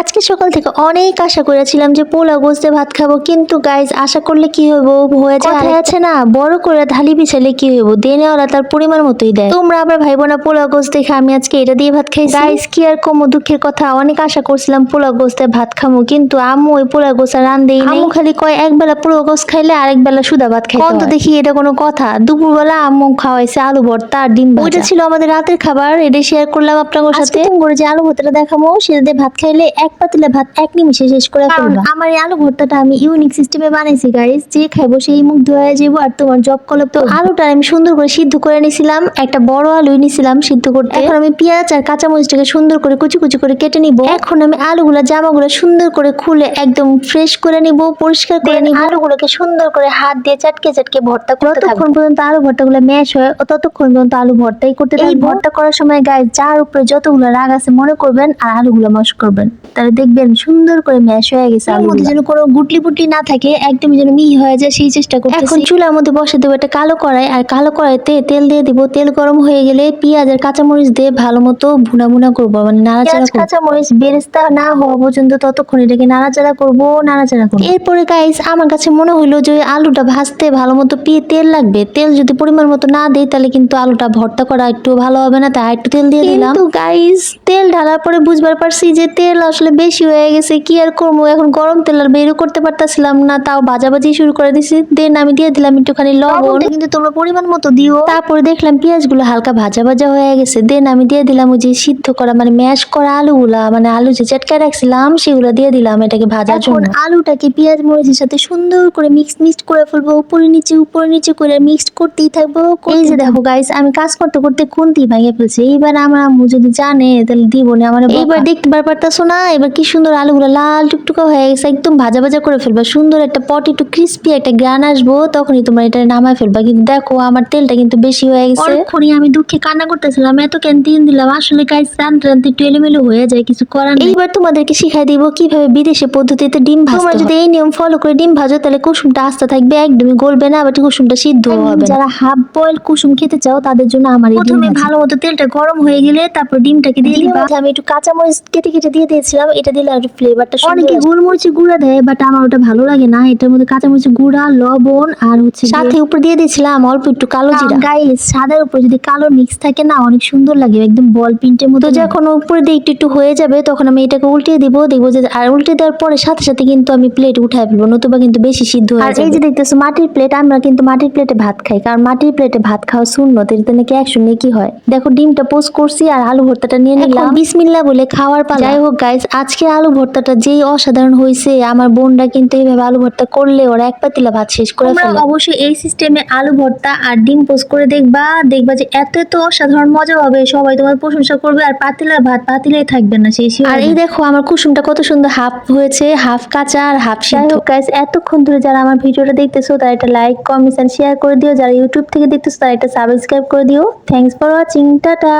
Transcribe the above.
আজকে সকাল থেকে অনেক আশা করেছিলাম যে পোলাও গোস্তে ভাত খাব কিন্তু গাইজ আশা করলে কি হইব? হয়ে যায়। আছে না বড় করে ঢালি বিছালে কি হইব? দেনেওয়ালা তার পরিমাণ মতোই দেয়। তোমরা আবার ভাইবো না পোলাও গোস্ত দেখে আমি আজকে এটা দিয়ে ভাত খাইছি। গাইজ কি আর কমো দুঃখের কথা অনেক আশা করছিলাম পোলাও গোস্তে ভাত খামো কিন্তু আম্মু ওই পোলাও গোস্ত রান দেই আম্মু খালি কয় এক বেলা পোলাও গোস্ত খাইলে আরেক বেলা সুদা ভাত খাইতে অন্ত দেখি এটা কোনো কথা। দুপুরবেলা আম্মু খাওয়াইছে আলু ভর্তা আর ডিম ওইটা ছিল আমাদের রাতের খাবার এটা শেয়ার করলাম আপনাদের সাথে। করে যে আলু ভর্তাটা দেখাবো সেটা দিয়ে ভাত খাইলে এক পাতিলে ভাত এক নিমিষে শেষ করে ফেলবা। আমার এই আলু ভর্তাটা আমি ইউনিক সিস্টেমে বানাইছি গাইস যে খাইবো সেই মুখ ধোয়া যাব আর তোমার জব কলপ তো আলুটা আমি সুন্দর করে সিদ্ধ করে নিছিলাম একটা বড় আলু নিছিলাম সিদ্ধ করতে। এখন আমি পেঁয়াজ আর কাঁচা মরিচটাকে সুন্দর করে কুচি কুচি করে কেটে নিব। এখন আমি আলুগুলো জামাগুলো সুন্দর করে খুলে একদম ফ্রেশ করে নিব পরিষ্কার করে নিব। আলুগুলোকে সুন্দর করে হাত দিয়ে চাটকে চাটকে ভর্তা করতে ততক্ষণ পর্যন্ত আলু ভর্তাগুলো ম্যাশ হয় ততক্ষণ পর্যন্ত আলু ভর্তাই করতে এই ভর্তা করার সময় গায়ে যার উপরে যতগুলো রাগ আছে মনে করবেন আর আলুগুলো মাশ করবেন। তাহলে দেখবেন সুন্দর করে ম্যাশ হয়ে গেছে মধ্যে যেন কোনো গুটলি পুটলি না থাকে একদম যেন মিহি হয়ে যায় সেই চেষ্টা করতেছি। এখন চুলার মধ্যে বসে দেবো একটা কালো কড়াই আর কালো কড়াইতে তেল দিয়ে দিব। তেল গরম হয়ে গেলে পেঁয়াজ আর কাঁচামরিচ দিয়ে ভালো মতো ভুনা ভুনা করব মানে নাড়াচাড়া করব। কাঁচামরিচ বেরেস্তা না হওয়া পর্যন্ত ততক্ষণ এটাকে নাড়াচাড়া করব নাড়াচাড়া করব। এরপরে গাইস আমার কাছে মনে হলো যে আলুটা ভাজতে ভালো মতো পিয়ে তেল লাগবে। তেল যদি পরিমাণ মতো না দেই তাহলে কিন্তু আলুটা ভর্তা করা একটু ভালো হবে না তাই একটু তেল দিয়ে দিলাম। কিন্তু গাইস তেল ঢালার পরে বুঝবার পারছি যে তেল আসলে বেশি হয়ে গেছে কি আর করব? এখন গরম তেল আর বেরও করতে পারতাছিলাম না তাও ভাজাভাজি শুরু করে দিছি। দেন আমি দিয়ে দিলাম একটুখানি লবণ। কিন্তু তোমরা পরিমাণ মতো দিও। তারপরে দেখলাম পেঁয়াজগুলো হালকা ভাজা ভাজা হয়ে গেছে। দেন আমি দিয়ে দিলাম ওই যে সিদ্ধ করা মানে ম্যাশ করা আলুগুলা মানে আলু যে চটকা রাখছিলাম সেগুলো দিয়ে দিলাম এটাকে ভাজার জন্য। আলুটাকে পেঁয়াজ মরিচের সাথে সুন্দর করে মিক্স মিক্স করে ফেলব উপরে নিচে উপরে নিচে করে মিক্সড করতেই থাকব এই যে দেখো গাইস আমি কাজ করতে করতে খুন্তি ভাঙে ফেলছি। এইবার আমার আম্মু যদি জানে তাহলে দিব না। আমার এইবার দেখতে পারতাছো না এবার কি সুন্দর আলুগুলো লাল টুকটুকা হয়ে গেছে একদম ভাজা ভাজা করে ফেলবা। সুন্দর একটা পট একটু ক্রিস্পি একটা গ্রান আসব তখনই তোমরা এটা নামায় ফেলবা। কিন্তু দেখো আমার তেলটা কিন্তু বেশি হয়ে গেছে। অনেকক্ষণই আমি দুঃখে কান্না করতেছিলাম এত ক্যান্টিন দিলাম? আসলে গাইস রান্তে রান্তে একটু এলোমেলো হয়ে যায় কিছু করার নেই। এইবার তোমাদেরকে শিখাই দিব কীভাবে বিদেশি পদ্ধতিতে ডিম ভাজতে তোমরা যদি এই নিয়ম ফলো করে ডিম ভাজো তাহলে কুসুমটা আস্তে থাকবে একদমই গলবে না আবার কুসুমটা সিদ্ধ হবে যারা হাফ বয়েল কুসুম খেতে চাও তাদের জন্য আমার এই প্রথমে ভালো মতো তেলটা গরম হয়ে গেলে তারপর ডিমটাকে দিয়ে দিবা। আমি একটু কাঁচা মরিচ কেটে কেটে দিয়ে দিয়েছিলাম এটা দিলে আর ফ্লেভারটা অনেকে গোলমরিচের গুঁড়া দেয় বাট আমার ওটা ভালো লাগে না। এটার মধ্যে কাঁচা মরিচের গুঁড়া লবণ আর হচ্ছে সাথে উপর দিয়ে দিয়েছিলাম অল্প একটু কালো জিরা। গাইস সাদার উপর যদি কালো মিক্স থাকে না অনেক সুন্দর লাগে একদম বল প্রিন্টের মতো যখন উপরে দিয়ে একটু একটু হয়ে যাবে তখন আমি এটাকে উল্টিয়ে দিব দেখব যে আর উল্টে দেওয়ার পরে সাথে সাথে কিন্তু আমি প্লেট উঠায় ফেলব নতুবা কিন্তু বেশি সিদ্ধ হয়ে যাবে আর এই যে দেখতেছো মাটির প্লেট আমরা কিন্তু মাটির প্লেটে ভাত খাই কারণ মাটির প্লেটে ভাত খাওয়া শূন্য এটাতে নাকি একশো নেকি হয়? দেখো ডিমটা পোস্ট করছি আর আলু ভর্তাটা নিয়ে নিলাম। বিসমিল্লা বলে খাওয়ার পালা। যাই হোক গাইস আজকে আলু ভর্তাটা যেই অসাধারণ হয়েছে আমার বোনরা কিন্তু এইভাবে আলু ভর্তা করলে ওরা এক পাতিলা ভাত শেষ করে ফেলে। অবশ্যই এই সিস্টেমে আলু ভর্তা আর ডিম পোস্ট করে দেখবা দেখবা যে এত এত অসাধারণ মজা হবে সবাই তোমার প্রশংসা করবে আর পাতিলার ভাত পাতিলাই থাকবে না সেই আর এই দেখো আমার কুসুমটা কত সুন্দর হাফ হয়েছে হাফ কাঁচা আর হাফ সিদ্ধ। গাইস এতক্ষণ ধরে যারা আমার ভিডিওটা দেখতেছো তারা এটা লাইক কমেন্টস এন্ড শেয়ার করে দিও। যারা ইউটিউব থেকে দেখতেছো তারা এটা সাবস্ক্রাইব করে দিও। Thanks for watching tata!